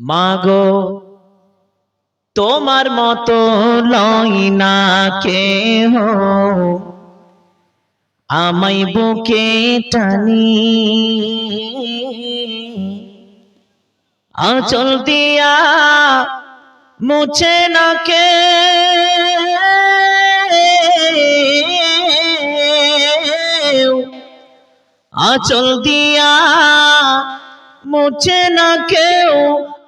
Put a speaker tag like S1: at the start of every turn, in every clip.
S1: মাগো, তোমার মতো লই না কেহ। আমাই বুকে টানি, আচল দিয়া মুছে না কে। আচল দিয়া মুছে না কেউ।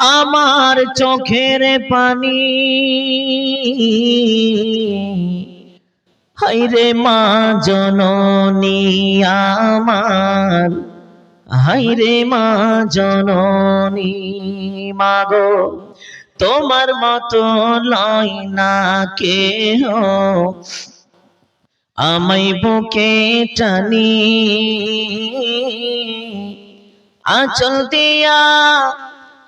S1: আমার চোখের পানি। হাইরে মা জননী আমার হাইরে মা জননী মাগো, তোমার মতো লয় না কেহ। আমাই বুকে টানি, আচল দিয়া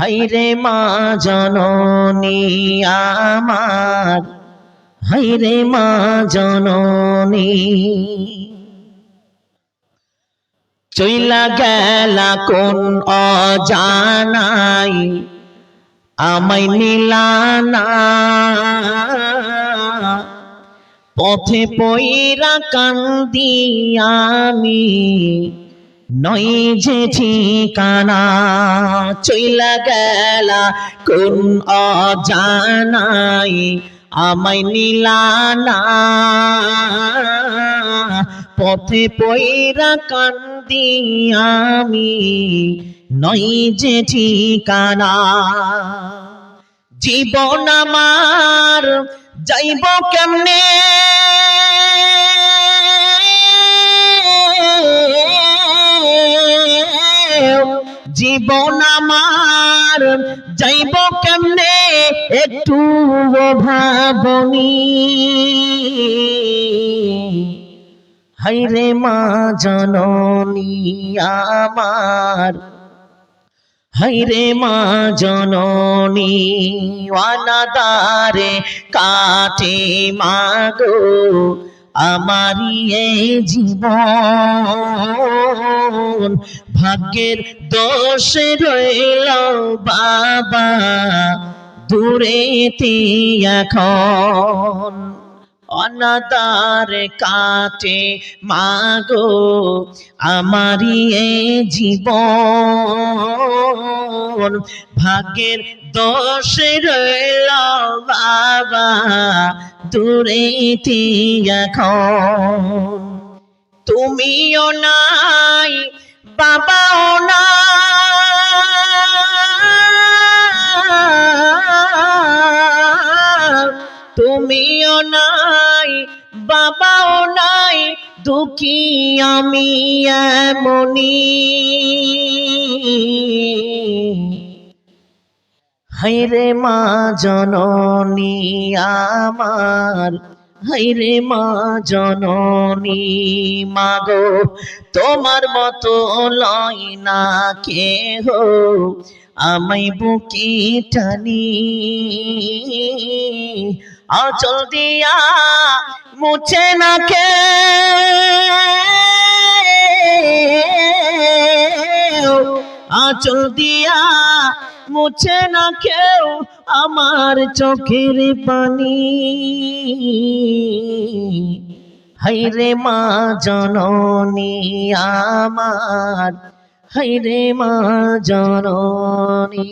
S1: হাইরে মা জননী আমার, হাইরে মা জননী। চইলা গেলা কোন অজানাই, আমায় নিলানা পথে পইরা কান্দি আমি নই যে ঠিকানা চইলা গেলা, কোন অজানাই আমায় নিলানা পথে পইরা কান্দি আমি নই যে ঠিকানা। জীবন আমার যাইব কেমনে? জীবন আমার। যাইব কেমনে একটু ভাবনি হাইরে মা জননী আমার। হাইরে মা জননী ওয়ানাদারে কাটে মাগো। আমারি এই জীবন। ভাগ্যের দোষ রইল বাবা দূরেতে এখন। অনাদার কাটে মাগো আমারি এ জীবন। ভাগ্যের দোষ রইল বাবা দূরে এখন তুমিও নাই বাবাও না তুমিও নাই বাবাও নাই দুঃখী আমি এমনি হাইরে মা জননী আমার, হাইরে মা জননী মাগো, তোমার মতো লয় না কেহ আমাই বুকি টানি। আচল দিয়া মুছে না কে আচল দিয়া মুছে না কেউ আমার চোখের পানি। হাইরে মা জননী আমার হাইরে মা জননী।